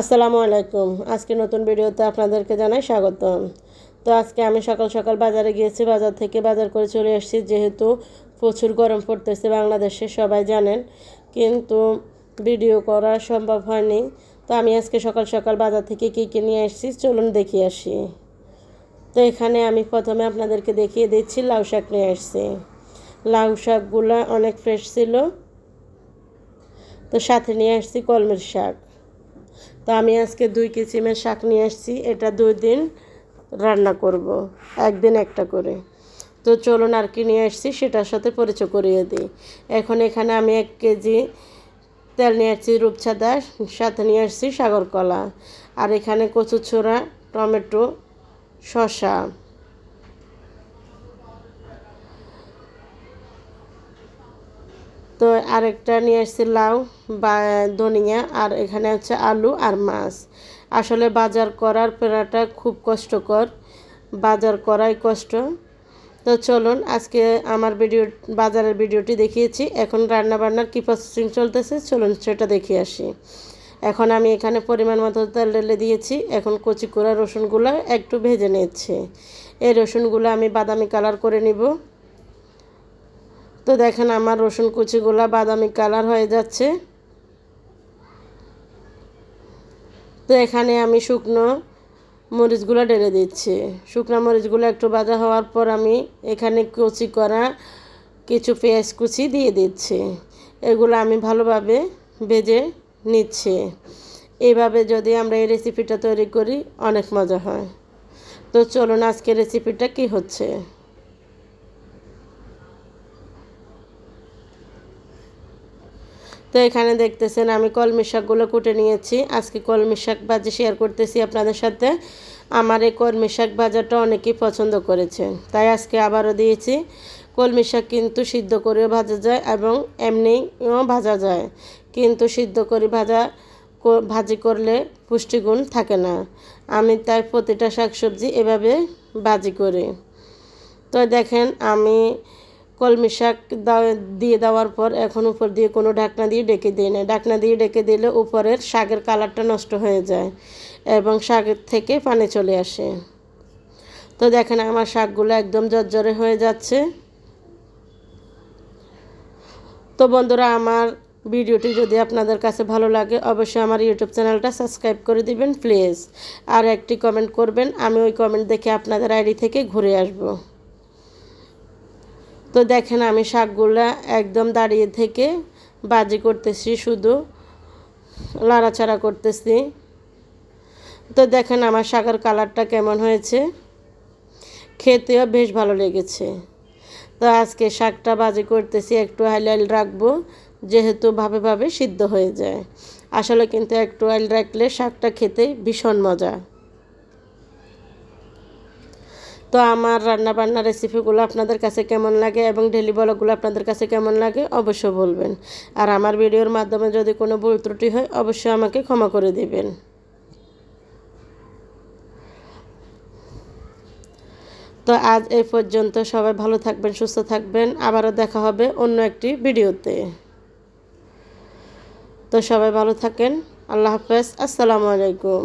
আসসালামু আলাইকুম। আজকে নতুন ভিডিওতে আপনাদেরকে জানাই স্বাগতম। তো আজকে আমি সকাল সকাল বাজারে গিয়েছি, বাজার থেকে বাজার করে চলে এসেছি। যেহেতু প্রচুর গরম পড়তেছে, বাংলাদেশে সবাই জানেন, কিন্তু ভিডিও করা সম্ভব হয়নি। তো আমি আজকে সকাল সকাল বাজার থেকে কী কী নিয়ে এসেছি, চলুন দেখিয়ে আসি। তো এখানে আমি প্রথমে আপনাদেরকে দেখিয়ে দিচ্ছি, লাউ শাক নিয়ে এসেছি। লাউ শাকগুলো অনেক ফ্রেশ ছিল। তো সাথে নিয়ে আসছি কলমের শাক। তো আমি আজকে দুই কিচিমের শাক নিয়ে আসছি। এটা দুই দিন রান্না করব, একদিন একটা করে। তো চলুন আর কি নিয়ে আসছি, সেটার সাথে পরিচয় করিয়ে দিই। এখন এখানে আমি এক কেজি তেল নিয়ে আসছি, রূপছাদা, সাথে নিয়ে আসছি সাগরকলা। আর এখানে কচু ছোড়া, টমেটো, শসা তো আরেকটা নিয়ে আসছি লাউ, বা ধনিয়া, আর এখানে হচ্ছে আলু আর মাছ। আসলে বাজার করার পেরাটা খুব কষ্টকর, বাজার করাই কষ্ট। তো চলুন, আজকে আমার ভিডিও, বাজারের ভিডিওটি দেখিয়েছি। এখন রান্না বান্নার কী প্রসেসিং চলতেছে? চলুন সেটা দেখিয়ে আসি। এখন আমি এখানে পরিমাণ মতো তেল ঢেলে দিয়েছি। এখন কচি করা রসুনগুলো একটু ভেজে নিচ্ছে। এই রসুনগুলো আমি বাদামি কালার করে নিব। তো দেখেন আমার রসুন কুচিগুলো বাদামি কালার হয়ে যাচ্ছে। তো এখানে আমি শুকনো মরিচগুলো ঢেলে দিচ্ছি। শুকনো মরিচগুলো একটু ভাজা হওয়ার পর আমি এখানে কুচি করা কিছু পেঁয়াজ কুচি দিয়ে দিচ্ছি। এগুলো আমি ভালোভাবে ভেজে নিচ্ছি। এইভাবে যদি আমরা এই রেসিপিটা তৈরি করি, অনেক মজা হয়। তো চলুন আজকে রেসিপিটা কি হচ্ছে? তো এখানে দেখতেছেন আমি কলমি শাকগুলো কুটে নিয়েছি। আজকে কলমি শাক ভাজি শেয়ার করতেছি আপনাদের সাথে। আমার এই কলমি শাক ভাজাটা অনেকেই পছন্দ করেছে। তাই আজকে আবারও দিয়েছি। কলমি শাক কিন্তু সিদ্ধ করেও ভাজা যায় এবং এমনিও ভাজা যায়। কিন্তু সিদ্ধ করে ভাজা ভাজি করলে পুষ্টিগুণ থাকে না। আমি তাই প্রতিটা শাকসবজি এভাবে ভাজি করি। তো দেখেন আমি কলমি শাক দিয়ে দেওয়ার পর এখন উপর দিয়ে কোনো ঢাকনা দিয়ে ডেকে দিই না। ঢাকনা দিয়ে ডেকে দিলে উপরের শাকের কালারটা নষ্ট হয়ে যায় এবং শাকের থেকে পানি চলে আসে। তো দেখেন আমার শাকগুলো একদম জর্জরে হয়ে যাচ্ছে। তো বন্ধুরা, আমার ভিডিওটি যদি আপনাদের কাছে ভালো লাগে, অবশ্যই আমার ইউটিউব চ্যানেলটা সাবস্ক্রাইব করে দিবেন, প্লিজ। আর একটি কমেন্ট করবেন, আমি ওই কমেন্ট দেখে আপনাদের আইডি থেকে ঘুরে আসব। তো দেখেন আমি শাকগুলা একদম দাঁড়িয়ে থেকে বাজি করতেছি, শুধু লাড়াচাড়া করতেছি। তো দেখেন আমার শাকের কালারটা কেমন হয়েছে। খেতেও বেশ ভালো লেগেছে। তো আজকে শাকটা বাজি করতেছি, একটু হাইলাইল রাখব, যেহেতু ভাবে ভাবে সিদ্ধ হয়ে যায়। আসলে কিন্তু একটু অয়েল রাখলে শাকটা খেতে ভীষণ মজা। তো আমার রান্না বান্না রেসিপিগুলো আপনাদের কাছে কেমন লাগে এবং ডেলি ব্লগগুলো আপনাদের কাছে কেমন লাগে অবশ্যই বলবেন। আর আমার ভিডিওর মাধ্যমে যদি কোনো ভুল ত্রুটি হয়, অবশ্যই আমাকে ক্ষমা করে দিবেন। তো আজ এই পর্যন্ত সবাই ভালো থাকবেন, সুস্থ থাকবেন। আবারও দেখা হবে অন্য একটি ভিডিওতে তো সবাই ভালো থাকেন। আল্লাহ হাফেজ। আসসালামু আলাইকুম।